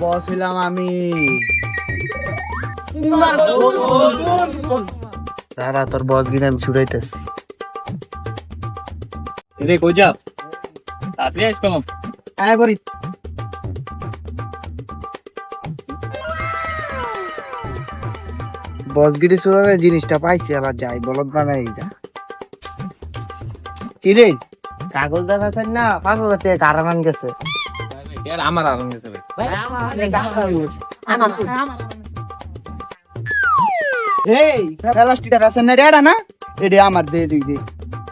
বস হইলাম আমি। তারা তোর বস গিয়ে আমি ছুড়াইতেছি রে কই যাস? তাড়াতাড়ি আইস কম আয় বরি বস গিরি সুরারে জিনিসটা পাইছি আবার যাই বলদ বানাই এইটা কি রে কাগজ দেখাচ্ছেন না? পাঁচ হাজার টাকা কারামান গেছে। আমার আরাম গেছে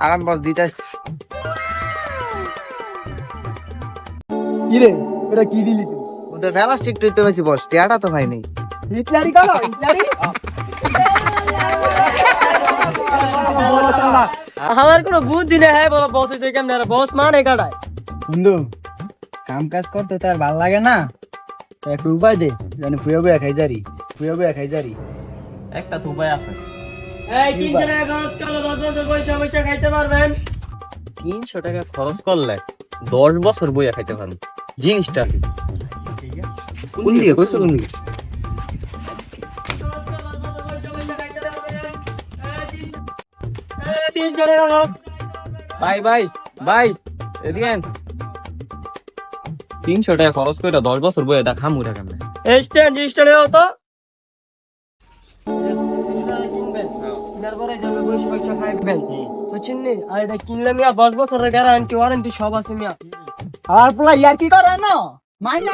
আমার দিতাস কি রে কি দিলি বেশি বস তো ভাই নেই কোনো বুদ্ধি নেই হ্যাঁ বলো বস বস মানে কাটায় কাম কাজ করতে তার ভালো লাগে না। তো একটু উপায় দে জানি ফুয়ে বয়ে খাই দারি ফুয়ে বয়ে খাই দারি একটা তো উপায় আছে। এই তিনশো টাকা খরচ করলে দশ বছর পয়সা পয়সা খাইতে পারবেন। তিনশো টাকা খরচ করলে দশ বছর বইয়া খাইতে পারব। জিনিসটা? কোন দিকে কইছো কোন দিকে ভাই ভাই ভাই এদিকে। তিনশো টাকা খরচ করে দশ বছর বই এটা খামু টাকা এই স্ট্যান্ড জিনিসটা নেও তো। তারপরে যাবে পয়সা পয়সা খাইবেন বুঝছেন নি? আর এটা কিনলে দশ বছরের গ্যারান্টি ওয়ারেন্টি সব আছে আর পোলা ইয়ার কি করে না মাইনা